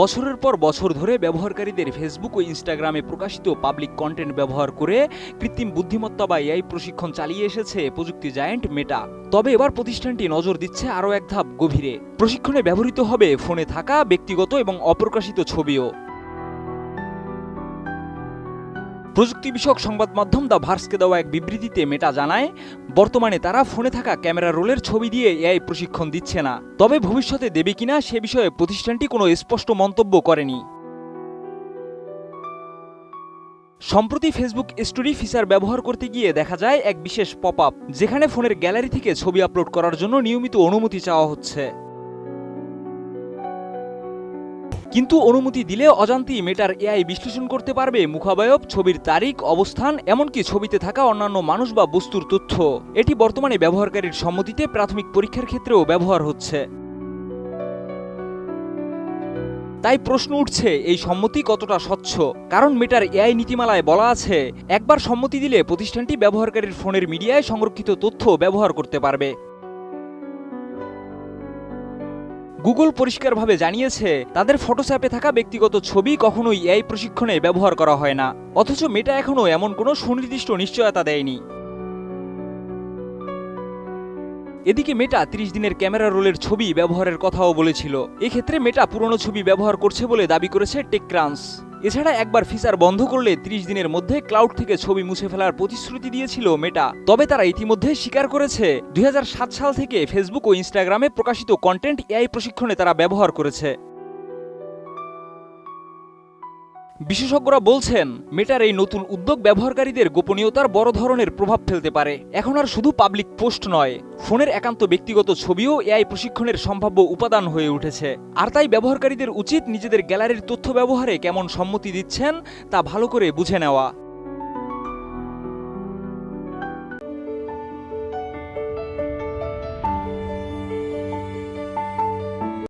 বছরের পর বছর ধরে ব্যবহারকারীদের ফেসবুক ও ইনস্টাগ্রামে প্রকাশিত পাবলিক কন্টেন্ট ব্যবহার করে কৃত্রিম বুদ্ধিমত্তা বা এআই প্রশিক্ষণ চালিয়ে এসেছে প্রযুক্তি জায়ান্ট মেটা তবে এবার প্রতিষ্ঠানটি নজর দিচ্ছে আরও এক ধাপ গভীরে। প্রশিক্ষণে ব্যবহৃত হবে ফোনে থাকা, ব্যক্তিগত এবং অপ্রকাশিত ছবিও। প্রযুক্তি বিষয়ক সংবাদ মাধ্যম দ্য ভার্সকে দেওয়া এক বিবৃতিতে মেটা জানায়, বর্তমানে তারা ফোনে থাকা ক্যামেরা রোলের ছবি দিয়ে এআই প্রশিক্ষণ দিচ্ছে না। তবে ভবিষ্যতে দেবে কিনা সে বিষয়ে প্রতিষ্ঠানটি কোনো স্পষ্ট মন্তব্য করেনি। সম্প্রতি ফেসবুক স্টোরি ফিচার ব্যবহার করতে গিয়ে দেখা যায় এক বিশেষ পপ আপ যেখানে ফোনের গ্যালারি থেকে ছবি আপলোড করার জন্য নিয়মিত অনুমতি চাওয়া হচ্ছে। কিন্তু অনুমতি দিলে অজান্তেই মেটার এআই বিশ্লেষণ করতে পারবে মুখাবয়ব, ছবির তারিখ, অবস্থান, এমনকি ছবিতে থাকা অন্যান্য মানুষ বা বস্তুর তথ্য। এটি বর্তমানে ব্যবহারকারীর সম্মতিতে প্রাথমিক পরীক্ষার ক্ষেত্রেও ব্যবহার হচ্ছে। তাই প্রশ্ন উঠছে, এই সম্মতি কতটা স্বচ্ছ? কারণ মেটার এআই নীতিমালায় বলা আছে, একবার সম্মতি দিলে প্রতিষ্ঠানটি ব্যবহারকারীর ফোনের মিডিয়ায় সংরক্ষিত তথ্য ব্যবহার করতে পারবে। গুগল পরিষ্কারভাবে জানিয়েছে, তাদের ফটোশ্যাপে থাকা ব্যক্তিগত ছবি কখনোই এই প্রশিক্ষণে ব্যবহার করা হয় না। অথচ মেটা এখনও এমন কোনো সুনির্দিষ্ট নিশ্চয়তা দেয়নি। এদিকে মেটা 30 দিনের ক্যামেরা রোলের ছবি ব্যবহারের কথাও বলেছিল। এক্ষেত্রে মেটা পুরনো ছবি ব্যবহার করছে বলে দাবি করেছে টেকক্রান্স এছাড়া একবার ফিচার বন্ধ করলে 30 দিনের মধ্যে ক্লাউড থেকে ছবি মুছে ফেলার প্রতিশ্রুতি দিয়েছিল মেটা। তবে তারা ইতিমধ্যে স্বীকার করেছে, দুই হাজার সাত সাল থেকে ফেসবুক ও ইনস্টাগ্রামে প্রকাশিত কন্টেন্ট এআই প্রশিক্ষণে তারা ব্যবহার করেছে। বিশেষজ্ঞরা বলছেন, মেটার এই নতুন উদ্যোগ ব্যবহারকারীদের গোপনীয়তার বড় ধরনের প্রভাব ফেলতে পারে। এখন আর শুধু পাবলিক পোস্ট নয়, ফোনের একান্ত ব্যক্তিগত ছবিও এআই প্রশিক্ষণের সম্ভাব্য উপাদান হয়ে উঠেছে। আর তাই ব্যবহারকারীদের উচিত নিজেদের গ্যালারির তথ্য ব্যবহারে কেমন সম্মতি দিচ্ছেন, তা ভালো করে বুঝে নেওয়া।